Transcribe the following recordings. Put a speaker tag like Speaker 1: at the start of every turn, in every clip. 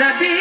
Speaker 1: the beat.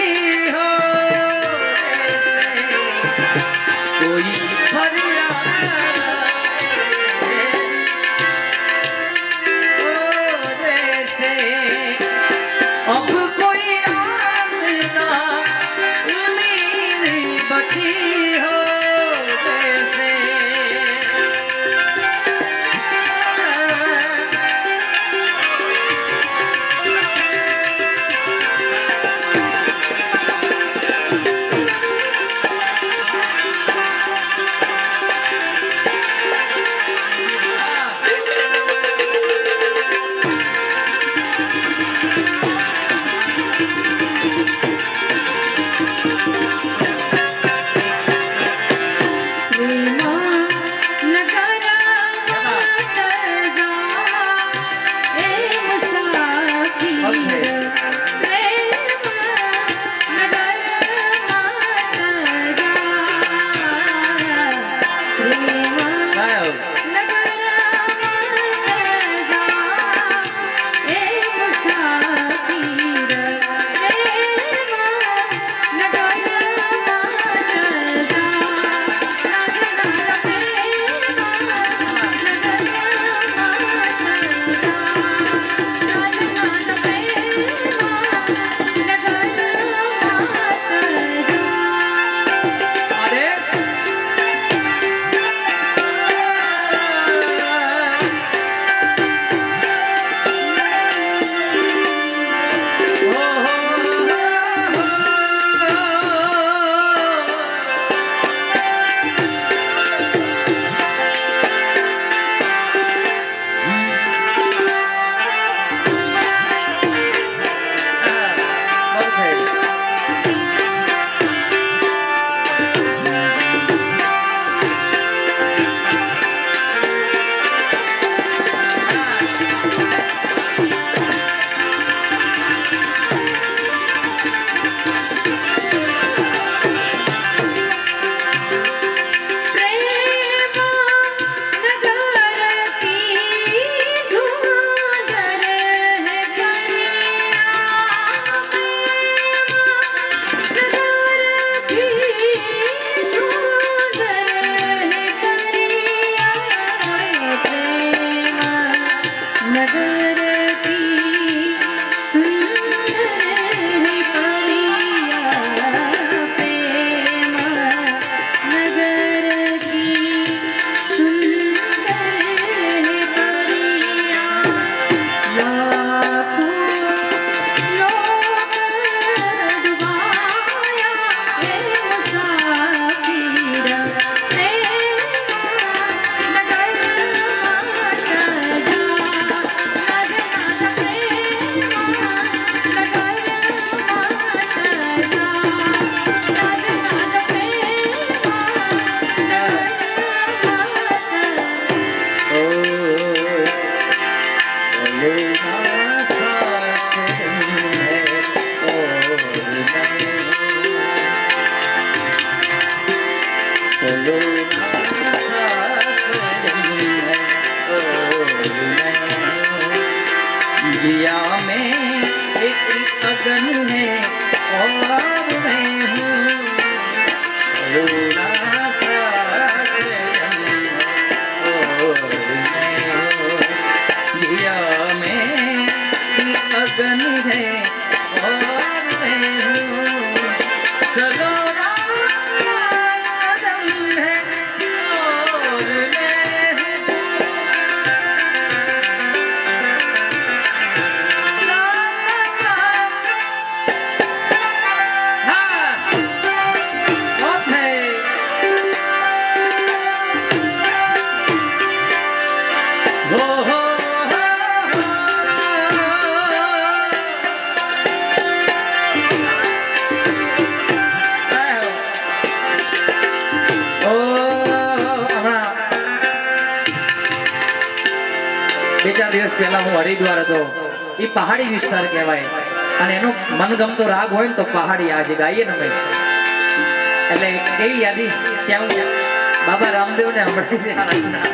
Speaker 1: Hello. બે ચાર દિવસ પહેલા હું હરિદ્વાર હતો. એ પહાડી વિસ્તાર કહેવાય. અને એનો મનગમતો રાગ હોય ને તો પહાડી આજે ગાઈએ ને ભાઈ એટલે કેવી યાદી ત્યાં હું બાબા રામદેવને હમણાં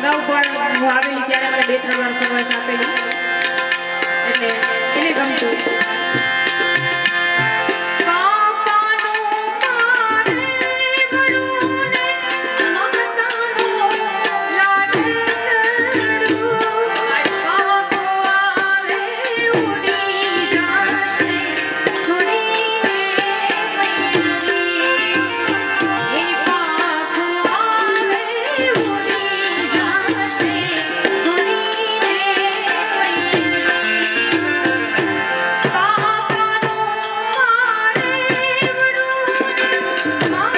Speaker 1: અગાઉ પણ હું આવેલી ત્યારે મને બે ત્રણ વાર પ્રવાસ આપેલો. એટલે એને ગમતું.